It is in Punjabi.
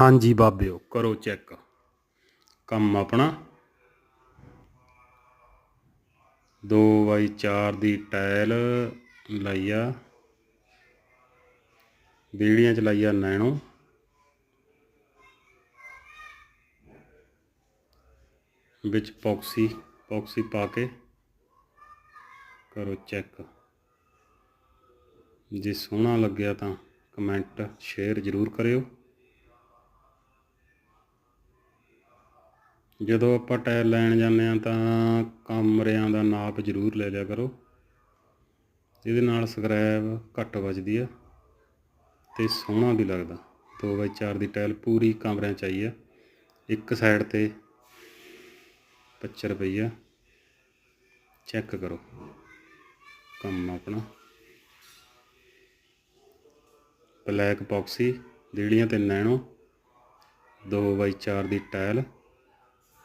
ਹਾਂਜੀ ਬਾਬਿਓ, ਕਰੋ ਚੈੱਕ। ਕੰਮ ਆਪਣਾ। 2x4 ਦੀ ਟਾਇਲ ਲਾਈਆ। ਆ ਬੀੜੀਆਂ ਚ ਲਾਈ ਨੈਣੋ। ਵਿੱਚ ਪੌਕਸੀ ਪੌਕਸੀ ਪਾ ਕੇ। ਕਰੋ ਚੈੱਕ। ਜੇ ਸੋਹਣਾ ਲੱਗਿਆ ਤਾਂ ਕਮੈਂਟ ਸ਼ੇਅਰ ਜ਼ਰੂਰ ਕਰਿਓ। ਜਦੋਂ ਆਪਾਂ ਟਾਇਰ ਲੈਣ ਜਾਂਦੇ ਆ ਤਾਂ ਕਮਰਿਆਂ ਦਾ ਨਾਪ ਜ਼ਰੂਰ ਲੈ ਲਿਆ ਕਰੋ। ਇਹਦੇ ਨਾਲ ਸਕ੍ਰੈਪ ਘੱਟ ਵੱਜਦੀ ਆ ਤੇ ਸੋਹਣਾ ਵੀ ਲੱਗਦਾ। 2x4 ਦੀ ਟਾਇਲ ਪੂਰੀ ਕਮਰਿਆਂ ਚ ਆਈ ਆ। ਇੱਕ ਸਾਈਡ ਤੇ 25 ਰੁਪਈਆ ਚੈੱਕ ਕਰੋ। ਕੰਮ ਆਪਣਾ। ਬਲੈਕ ਪੌਕਸੀ, ਦੇੜੀਆਂ ਤੇ ਨੈਣੋ। 2x4 ਦੀ ਟਾਇਲ।